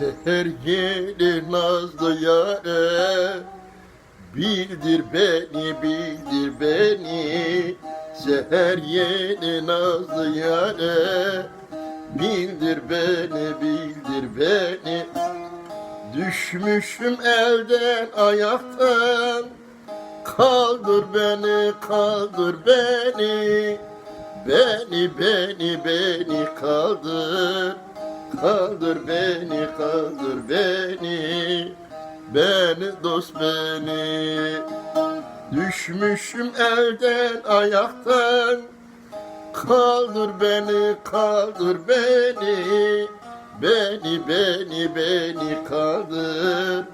Seher gelir nazlı yare Bildir beni, bildir beni. Seher yeni nazlı yare Bildir beni, bildir beni. Düşmüşüm elden ayaktan. Kaldır beni, kaldır beni. Beni, beni, beni kaldır Kaldır beni, kaldır beni. Beni dost beni. Düşmüşüm elden ayaktan. Kaldır beni, kaldır beni. Beni, beni, beni kaldır.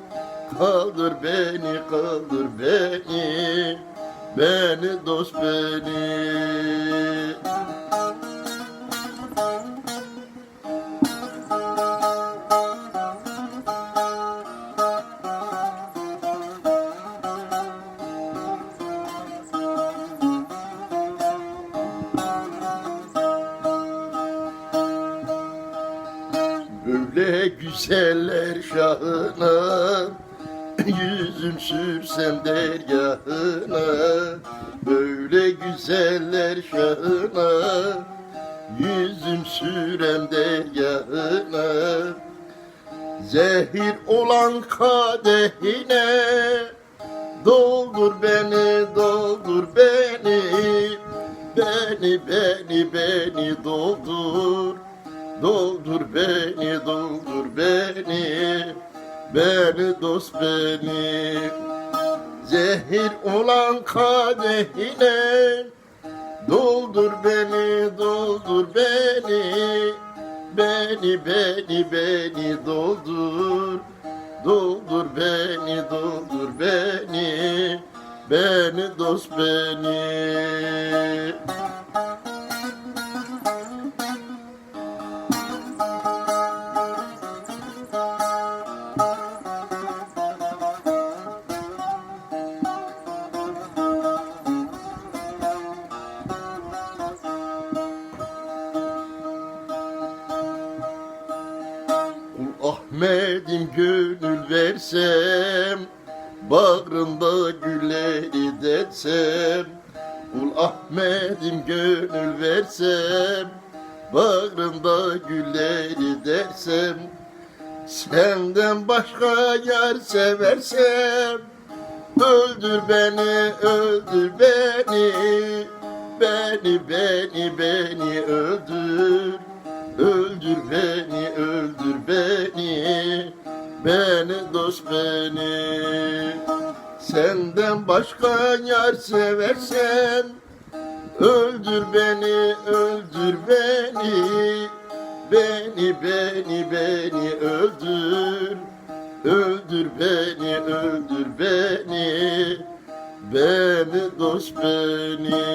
Kaldır beni, kaldır beni. Beni dost beni Böyle güzeller şahına Yüzüm sürsem dergahına. Böyle güzeller şahına Yüzüm sürem dergahına. Zehir olan kadehine Doldur beni, doldur beni. Beni, beni, beni doldur Doldur beni, doldur beni Beni dost beni. Zehir olan kadehine Doldur beni, doldur beni. Beni, beni, beni doldur Doldur beni, doldur beni. Beni dost beni Ahmet'im gönül versem Bağrında güleri detsem. Kul Ahmet'im gönül versem Bağrında güleri dersem Senden başka yar seversem Öldür beni, öldür beni. Beni, beni, beni öldür. Öldür beni, Dost beni. Senden başka yar seversen Öldür beni, öldür beni. Beni, beni, beni öldür. Öldür beni, öldür beni. Beni dost. Beni